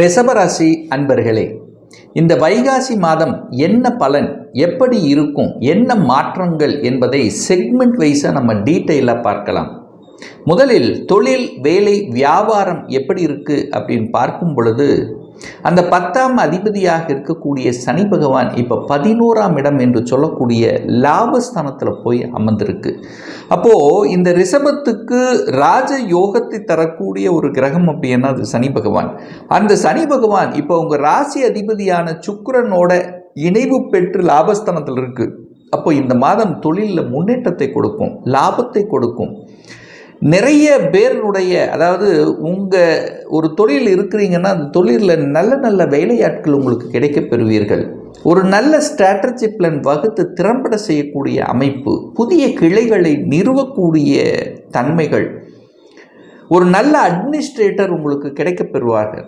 ரிஷபராசி அன்பர்களே இந்த வைகாசி மாதம் என்ன பலன் எப்படி இருக்கும் என்ன மாற்றங்கள் என்பதை செக்மெண்ட் வைஸாக நம்ம டீட்டெயிலாக பார்க்கலாம். முதலில் தொழில் வேலை வியாபாரம் எப்படி இருக்குது அப்படின்னு பார்க்கும் பொழுது அந்த பத்தாம் அதிபதியாக இருக்கக்கூடிய சனி பகவான் இப்போ பதினோராம் இடம் என்று சொல்லக்கூடிய லாபஸ்தானத்தில் போய் அமர்ந்திருக்கு. அப்போது இந்த ரிஷபத்துக்கு ராஜ யோகத்தை தரக்கூடிய ஒரு கிரகம் அப்படின்னா அது சனி பகவான். அந்த சனி பகவான் இப்போ உங்கள் ராசி அதிபதியான சுக்கரனோட இணைவு பெற்று லாபஸ்தானத்தில் இருக்குது அப்போ இந்த மாதம் தொழிலில் முன்னேற்றத்தை கொடுக்கும் லாபத்தை கொடுக்கும். நிறைய பேருடைய அதாவது உங்கள் ஒரு தொழில் இருக்கிறீங்கன்னா அந்த தொழிலில் நல்ல நல்ல வேலையாட்கள் உங்களுக்கு கிடைக்க பெறுவீர்கள். ஒரு நல்ல ஸ்ட்ராட்டஜி பிளான் வகுத்து திறம்பட செய்யக்கூடிய அமைப்பு புதிய கிளைகளை நிறுவக்கூடிய தன்மைகள். ஒரு நல்ல அட்மினிஸ்ட்ரேட்டர் உங்களுக்கு கிடைக்கப்பெறுவார்கள்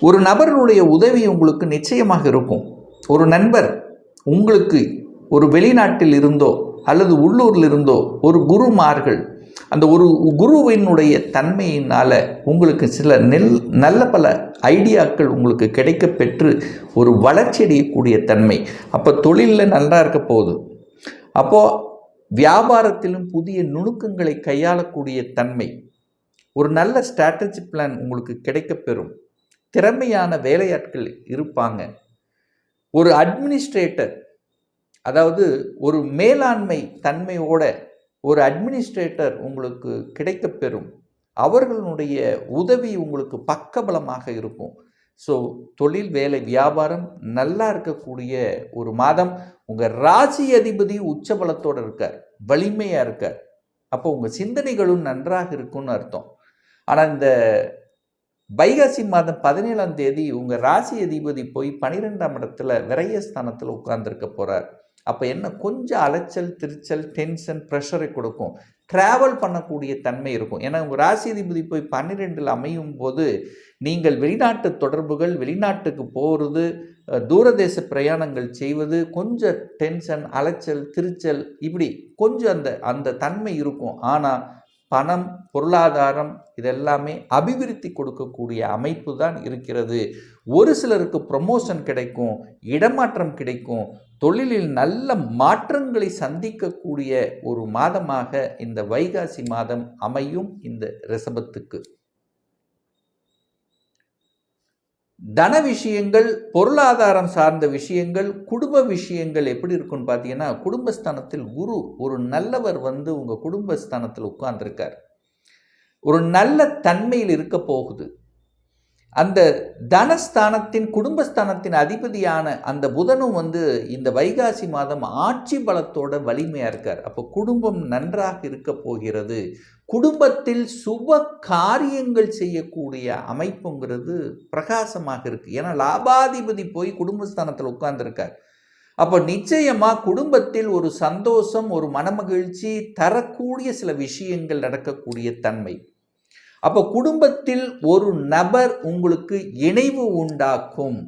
ஒரு நபருடைய உதவி உங்களுக்கு நிச்சயமாக இருக்கும். ஒரு நண்பர் உங்களுக்கு ஒரு வெளிநாட்டில் இருந்தோ அல்லது உள்ளூரில் இருந்தோ ஒரு குருமார்கள் அந்த ஒரு குருவினுடைய தன்மையினால் உங்களுக்கு சில நெல் நல்ல பல ஐடியாக்கள் உங்களுக்கு கிடைக்க பெற்று ஒரு வளர்ச்சி அடையக்கூடிய தன்மை. அப்போ தொழிலில் நல்லா இருக்க போகுது. அப்போது வியாபாரத்திலும் புதிய நுணுக்கங்களை கையாளக்கூடிய தன்மை. ஒரு நல்ல ஸ்ட்ராட்டஜி பிளான் உங்களுக்கு கிடைக்கப் பெறும். திறமையான வேலையாட்கள் இருப்பாங்க. ஒரு அட்மினிஸ்ட்ரேட்டர் அதாவது ஒரு மேலாண்மை தன்மையோட ஒரு அட்மினிஸ்ட்ரேட்டர் உங்களுக்கு கிடைக்கப் பெறும் அவர்களுடைய உதவி உங்களுக்கு பக்கபலமாக இருக்கும். ஸோ தொழில் வேலை வியாபாரம் நல்லா இருக்கக்கூடிய ஒரு மாதம். உங்கள் ராசி அதிபதி உச்சபலத்தோடு இருக்கார். வலிமையாக இருக்கார். அப்போ உங்கள் சிந்தனைகளும் நன்றாக இருக்கும்னு அர்த்தம். ஆனால் இந்த வைகாசி மாதம் பதினேழாம் தேதி உங்கள் ராசி அதிபதி போய் பன்னிரெண்டாம் இடத்துல விரயஸ்தானத்தில் உட்கார்ந்துருக்க போகிறார் அப்போ என்ன? கொஞ்சம் அலைச்சல் திருச்சல் டென்ஷன் ப்ரெஷரை கொடுக்கும். ட்ராவல் பண்ணக்கூடிய தன்மை இருக்கும். ஏன்னா உங்கள் ராசிதிபதி போய் பன்னிரெண்டில் அமையும் போது நீங்கள் வெளிநாட்டு தொடர்புகள் வெளிநாட்டுக்கு போகிறது தூரதேச பிரயாணங்கள் செய்வது கொஞ்சம் டென்ஷன் அலைச்சல் திருச்சல் இப்படி கொஞ்சம் அந்த அந்த தன்மை இருக்கும். ஆனால் பணம் பொருளாதாரம் இதெல்லாமே அபிவிருத்தி கொடுக்கக்கூடிய அமைப்பு தான் இருக்கிறது. ஒரு சிலருக்கு ப்ரமோஷன் கிடைக்கும் இடமாற்றம் கிடைக்கும். தொழிலில் நல்ல மாற்றங்களை சந்திக்கக்கூடிய ஒரு மாதமாக இந்த வைகாசி மாதம் அமையும் இந்த ரிசபத்துக்கு தன விஷயங்கள் பொருளாதாரம் சார்ந்த விஷயங்கள் குடும்ப விஷயங்கள் எப்படி இருக்குன்னு பார்த்தீங்கன்னா குடும்பஸ்தானத்தில் குரு ஒரு நல்லவர் வந்து உங்கள் குடும்பஸ்தானத்தில் உட்கார்ந்துருக்கார். ஒரு நல்ல தன்மையில் இருக்க போகுது. அந்த தனஸ்தானத்தின் குடும்பஸ்தானத்தின் அதிபதியான அந்த புதனும் வந்து இந்த வைகாசி மாதம் ஆட்சி பலத்தோட வலிமையாக இருக்கார். அப்போ குடும்பம் நன்றாக இருக்க போகிறது. குடும்பத்தில் சுப காரியங்கள் செய்யக்கூடிய அமைப்புங்கிறது பிரகாசமாக இருக்குது ஏன்னா லாபாதிபதி போய் குடும்பஸ்தானத்தில் உட்கார்ந்துருக்கார். அப்போ நிச்சயமாக குடும்பத்தில் ஒரு சந்தோஷம் ஒரு மனமகிழ்ச்சி தரக்கூடிய சில விஷயங்கள் நடக்கக்கூடிய தன்மை. அப்போ குடும்பத்தில் ஒரு நபர் உங்களுக்கு இணைவு உண்டாக்கும்.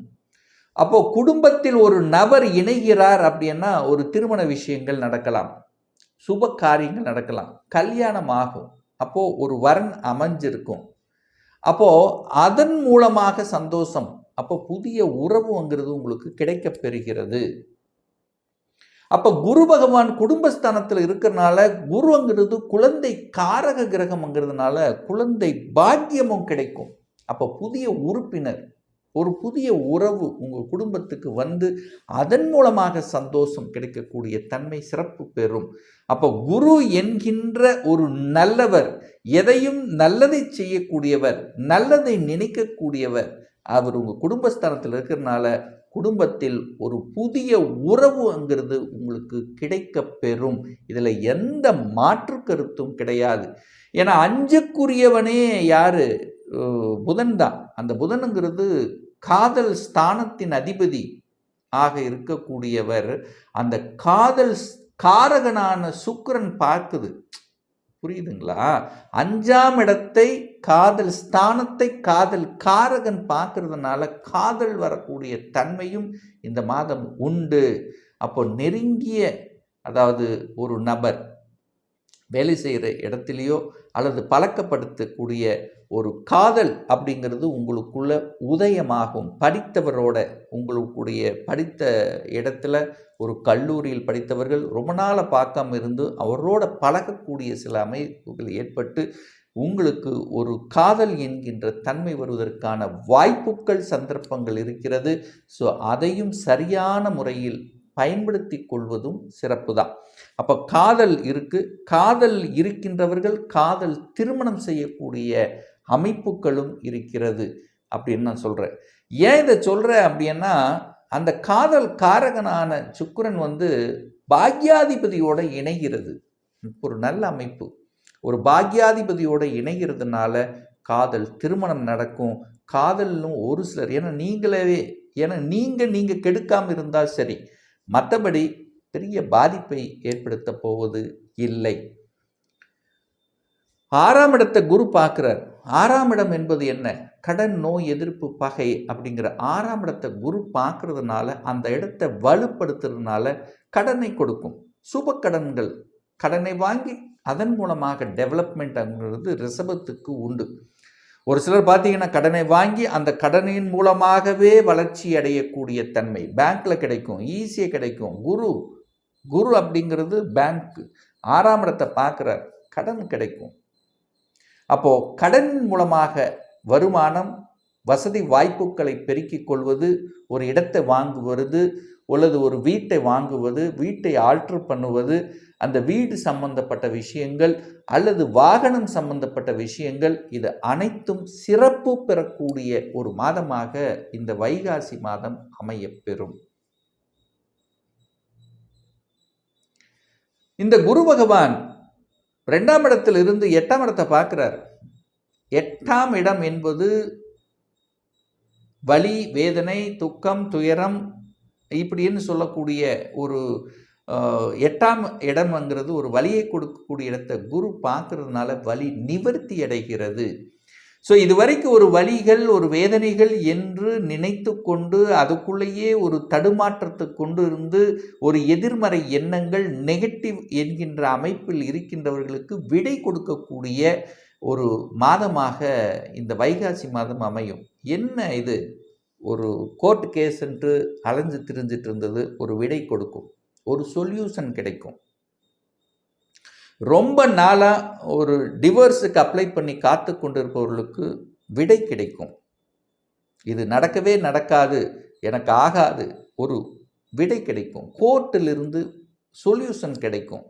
அப்போ குடும்பத்தில் ஒரு நபர் இணைகிறார் அப்படின்னா ஒரு திருமண விஷயங்கள் நடக்கலாம். சுப காரியங்கள் நடக்கலாம். கல்யாணம் ஆகும். அப்போ ஒரு வரன் அமைஞ்சிருக்கும். அப்போ அதன் மூலமாக சந்தோஷம். அப்போ புதிய உறவுங்கிறது உங்களுக்கு கிடைக்கப் பெறுகிறது. அப்போ குரு பகவான் குடும்பஸ்தானத்தில் இருக்கிறனால குருங்கிறது குழந்தை காரக கிரகம்ங்கிறதுனால குழந்தை பாக்கியமும் கிடைக்கும். அப்போ புதிய உறுப்பினர் ஒரு புதிய உறவு உங்கள் குடும்பத்துக்கு வந்து அதன் மூலமாக சந்தோஷம் கிடைக்கக்கூடிய தன்மை சிறப்பு பெறும். அப்போ குரு என்கின்ற ஒரு நல்லவர் எதையும் நல்லதை செய்யக்கூடியவர் நல்லதை நினைக்கக்கூடியவர் அவர் உங்கள் குடும்பஸ்தானத்தில் இருக்கிறனால குடும்பத்தில் ஒரு புதிய உறவுங்கிறது உங்களுக்கு கிடைக்க பெறும். இதில் எந்த மாற்று கருத்தும் கிடையாது. ஏன்னா அஞ்சுக்குரியவனே யார்? புதன் தான். அந்த புதனுங்கிறது காதல் ஸ்தானத்தின் அதிபதி ஆக இருக்கக்கூடியவர். அந்த காதல் காரகனான சுக்கரன் பார்க்குது. புரியுதுங்களா? அஞ்சாம் இடத்தை காதல் ஸ்தானத்தை காதல் காரகன் பார்க்கறதுனால காதல் வரக்கூடிய தன்மையும் இந்த மாதம் உண்டு. அப்போ நெருங்கிய அதாவது ஒரு நபர் வேலை செய்கிற இடத்துலையோ அல்லது பழக்கப்படுத்தக்கூடிய ஒரு காதல் அப்படிங்கிறது உங்களுக்குள்ள உதயமாகும். படித்தவரோட உங்களுக்குடைய படித்த இடத்துல ஒரு கல்லூரியில் படித்தவர்கள் ரொம்ப நாளாக பார்க்காம இருந்து அவரோட பழகக்கூடிய சில அமைப்புகள் ஏற்பட்டு உங்களுக்கு ஒரு காதல் என்கின்ற தன்மை வருவதற்கான வாய்ப்புகள் சந்தர்ப்பங்கள் இருக்கிறது. ஸோ அதையும் சரியான முறையில் பயன்படுத்தி கொள்வதும் சிறப்பு தான் அப்போ காதல் இருக்கு. காதல் இருக்கின்றவர்கள் காதல் திருமணம் செய்யக்கூடிய அமைப்புகளும் இருக்கிறது அப்படின்னு நான் சொல்கிறேன் ஏன் இதை சொல்கிறேன் அப்படின்னா அந்த காதல் காரகனான சுக்கரன் வந்து பாக்யாதிபதியோட இணைகிறது. ஒரு நல்ல அமைப்பு. ஒரு பாக்யாதிபதியோட இணைகிறதுனால காதல் திருமணம் நடக்கும். காதலும் ஒரு சிலர் ஏன்னா நீங்களே ஏன்னா நீங்கள் நீங்கள் கெடுக்காமல் இருந்தால் சரி. மற்றபடி பெரிய பாதிப்பை ஏற்படுத்த போவது இல்லை. ஆறாம் இடத்தை குரு பார்க்குறார். ஆறாம் இடம் என்பது என்ன? கடன் நோய் எதிர்ப்பு பகை அப்படிங்கிற ஆறாம் இடத்தை குரு பார்க்கறதுனால அந்த இடத்தை வலுப்படுத்துறதுனால கடனை கொடுக்கும். சுப கடன்கள் கடனை வாங்கி அதன் மூலமாக டெவலப்மெண்ட்ங்கிறது ரிசபத்துக்கு உண்டு. ஒரு சிலர் பார்த்தீங்கன்னா கடனை வாங்கி அந்த கடனின் மூலமாகவே வளர்ச்சி அடையக்கூடிய தன்மை பேங்க்ல கிடைக்கும் ஈஸியாக கிடைக்கும். குரு குரு அப்படிங்கிறது பேங்க் ஆறாம் இடத்தை பார்க்குறார். கடன் கிடைக்கும். அப்போ கடன் மூலமாக வருமானம் வசதி வாய்ப்புகளை பெருக்கிக் கொள்வது ஒரு இடத்தை வாங்குவது அல்லது ஒரு வீட்டை வாங்குவது வீட்டை ஆல்ட்ரு பண்ணுவது அந்த வீடு சம்பந்தப்பட்ட விஷயங்கள் அல்லது வாகனம் சம்பந்தப்பட்ட விஷயங்கள் இது அனைத்தும் சிறப்பு பெறக்கூடிய ஒரு மாதமாக இந்த வைகாசி மாதம் அமையப்பெறும். இந்த குரு பகவான் ரெண்டாம் இடத்திலிருந்து எட்டாம் இடத்தை பார்க்கிறார். எட்டாம் இடம் என்பது வலி வேதனை துக்கம் துயரம் இப்படின்னு சொல்லக்கூடிய ஒரு எட்டாம் இடம்ங்கிறது ஒரு வலியை கொடுக்கக்கூடிய இடத்தை குரு பார்க்கறதுனால வலி நிவர்த்தி அடைகிறது. ஸோ இதுவரைக்கும் ஒரு வழிகள் ஒரு வேதனைகள் என்று நினைத்து கொண்டு அதுக்குள்ளேயே ஒரு தடுமாற்றத்தை கொண்டு இருந்து ஒரு எதிர்மறை எண்ணங்கள் நெகட்டிவ் என்கின்ற அமைப்பில் இருக்கின்றவர்களுக்கு விடை கொடுக்கக்கூடிய ஒரு மாதமாக இந்த வைகாசி மாதம் அமையும். என்ன இது? ஒரு கோர்ட் கேஸ் என்று அலைஞ்சு திரிஞ்சிட்டு இருந்தது ஒரு விடை கொடுக்கும். ஒரு சொல்யூஷன் கிடைக்கும். ரொம்ப நாளாக ஒரு டிவோர்ஸுக்கு அப்ளை பண்ணி காத்து கொண்டிருப்பவர்களுக்கு விடை கிடைக்கும். இது நடக்கவே நடக்காது எனக்கு ஆகாது ஒரு விடை கிடைக்கும். கோர்ட்டிலிருந்து சொல்யூஷன் கிடைக்கும்.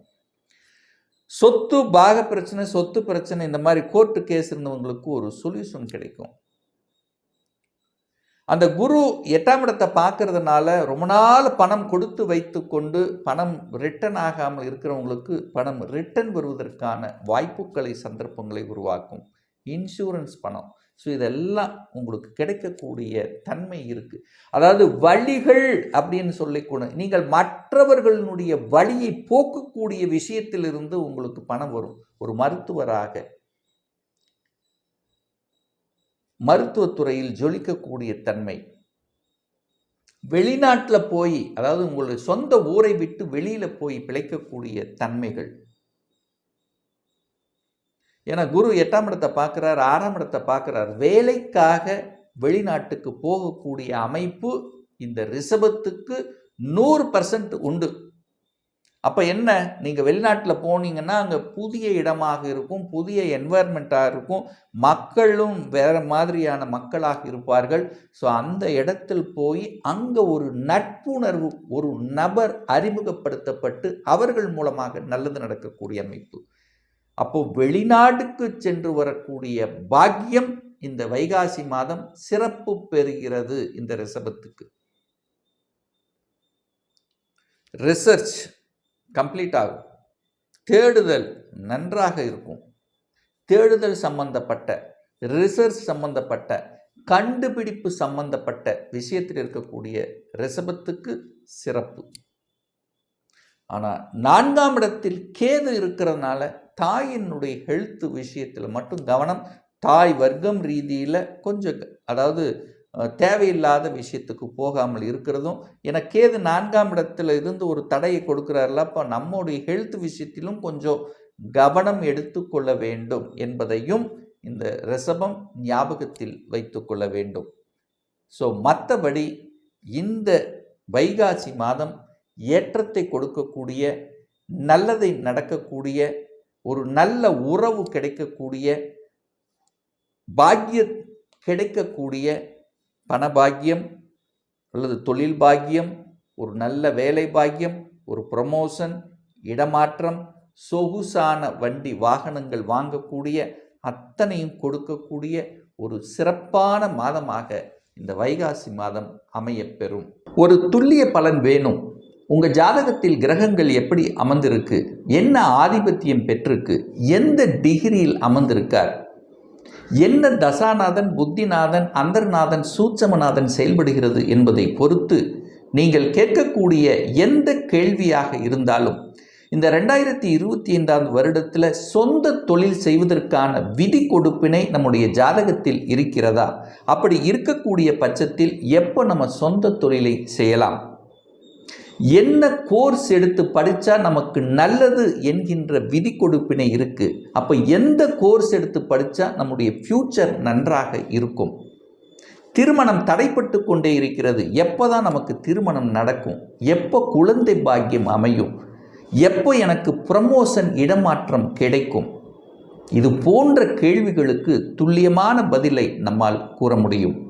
சொத்து பாக பிரச்சனை சொத்து பிரச்சனை இந்த மாதிரி கோர்ட்டு கேஸ் இருந்தவங்களுக்கு ஒரு சொல்யூஷன் கிடைக்கும். அந்த குரு எட்டாம் இடத்தை பார்க்கறதுனால ரொம்ப நாள் பணம் கொடுத்து வைத்து கொண்டு பணம் ரிட்டர்ன் ஆகாமல் இருக்கிறவங்களுக்கு பணம் ரிட்டர்ன் வருவதற்கான வாய்ப்புகளை சந்தர்ப்பங்களை உருவாக்கும். இன்சூரன்ஸ் பணம். ஸோ இதெல்லாம் உங்களுக்கு கிடைக்கக்கூடிய தன்மை இருக்குது அதாவது வழிகள் அப்படின்னு சொல்லிக்கொண்டு நீங்கள் மற்றவர்களுடைய வழியை போக்கக்கூடிய விஷயத்திலிருந்து உங்களுக்கு பணம் வரும். ஒரு மருத்துவராக மருத்துவத்துறையில் ஜொலிக்கக்கூடிய தன்மை. வெளிநாட்டில் போய் அதாவது உங்களுடைய சொந்த ஊரை விட்டு வெளியில் போய் பிழைக்கக்கூடிய தன்மைகள். ஏன்னா குரு எட்டாம் இடத்தை பார்க்குறார் ஆறாம் இடத்தை பார்க்குறார். வேலைக்காக வெளிநாட்டுக்கு போகக்கூடிய அமைப்பு இந்த ரிஷபத்துக்கு நூறு பர்சன்ட் உண்டு. அப்போ என்ன? நீங்கள் வெளிநாட்டில் போனீங்கன்னா அங்கே புதிய இடமாக இருக்கும் புதிய என்வாயர்மெண்ட்டாக இருக்கும். மக்களும் வேறு மாதிரியான மக்களாக இருப்பார்கள். ஸோ அந்த இடத்தில் போய் அங்கே ஒரு நட்புணர்வு ஒரு நபர் அறிமுகப்படுத்தப்பட்டு அவர்கள் மூலமாக நல்லது நடக்கக்கூடிய அமைப்பு. அப்போ வெளிநாட்டுக்கு சென்று வரக்கூடிய பாக்கியம் இந்த வைகாசி மாதம் சிறப்பு பெறுகிறது இந்த ரிசபத்துக்கு ரிசர்ச் கம்ப்ளீட் ஆகும். தேடுதல் நன்றாக இருக்கும். தேடுதல் சம்பந்தப்பட்ட ரிசர்ச் சம்பந்தப்பட்ட கண்டுபிடிப்பு சம்பந்தப்பட்ட விஷயத்தில் இருக்கக்கூடிய ரிசபத்துக்கு சிறப்பு. ஆனால் நான்காம் இடத்தில் கேது இருக்கிறதுனால தாயினுடைய ஹெல்த் விஷயத்தில் மட்டும் கவனம் தாய் வர்க்கம் ரீதியில் கொஞ்சம் அதாவது தேவையில்லாத விஷயத்துக்கு போகாமல் இருக்கிறதும் எனக்கு கேது நான்காம் இடத்துல இருந்து ஒரு தடையை கொடுக்குறாருல அப்போ நம்முடைய ஹெல்த் விஷயத்திலும் கொஞ்சம் கவனம் எடுத்துக்கொள்ள வேண்டும் என்பதையும் இந்த ரசபம் ஞாபகத்தில் வைத்துக்கொள்ள வேண்டும். ஸோ மற்றபடி இந்த வைகாசி மாதம் ஏற்றத்தை கொடுக்கக்கூடிய நல்லதை நடக்கக்கூடிய ஒரு நல்ல உறவு கிடைக்கக்கூடிய பாக்கிய கிடைக்கக்கூடிய பணபாக்கியம் அல்லது தொழில் பாக்கியம் ஒரு நல்ல வேலை பாக்கியம் ஒரு ப்ரமோஷன் இடமாற்றம் சொகுசான வண்டி வாகனங்கள் வாங்கக்கூடிய அத்தனையும் கொடுக்கக்கூடிய ஒரு சிறப்பான மாதமாக இந்த வைகாசி மாதம் அமையப்பெறும். ஒரு துல்லிய பலன் வேணும். உங்கள் ஜாதகத்தில் கிரகங்கள் எப்படி அமர்ந்திருக்கு? என்ன ஆதிபத்தியம் பெற்றிருக்கு? எந்த டிகிரியில் அமர்ந்திருக்கார்? என்ன தசாநாதன் புத்திநாதன் அந்தர்நாதன் சூட்சமநாதன் செயல்படுகிறது என்பதை பொறுத்து நீங்கள் கேட்கக்கூடிய எந்த கேள்வியாக இருந்தாலும் இந்த ரெண்டாயிரத்தி இருபத்தி ஐந்தாம் வருடத்தில் சொந்த தொழில் செய்வதற்கான விதி கொடுப்பினை நம்முடைய ஜாதகத்தில் இருக்கிறதா? அப்படி இருக்கக்கூடிய பட்சத்தில் எப்போ நம்ம சொந்த தொழிலை செய்யலாம்? என்ன கோர்ஸ் எடுத்து படித்தா நமக்கு நல்லது என்கின்ற விதி கொடுப்பினை இருக்குது அப்போ எந்த கோர்ஸ் எடுத்து படித்தா நம்முடைய ஃப்யூச்சர் நன்றாக இருக்கும். திருமணம் தடைப்பட்டு கொண்டே இருக்கிறது. எப்போ தான் நமக்கு திருமணம் நடக்கும்? எப்போ குழந்தை பாக்கியம் அமையும்? எப்போ எனக்கு ப்ரமோஷன் இடமாற்றம் கிடைக்கும்? இது போன்ற கேள்விகளுக்கு துல்லியமான பதிலை நம்மால் கூற முடியும்.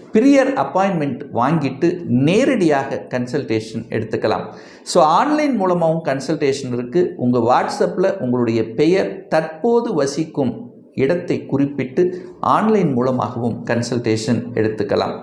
பிரியர் அப்பாயின்மெண்ட் வாங்கிட்டு நேரடியாக கன்சல்டேஷன் எடுத்துக்கலாம். ஸோ ஆன்லைன் மூலமாகவும் கன்சல்டேஷன் இருக்குது உங்கள் வாட்ஸ்அப்பில் உங்களுடைய பெயர் தற்போது வசிக்கும் இடத்தை குறிப்பிட்டு ஆன்லைன் மூலமாகவும் கன்சல்டேஷன் எடுத்துக்கலாம்.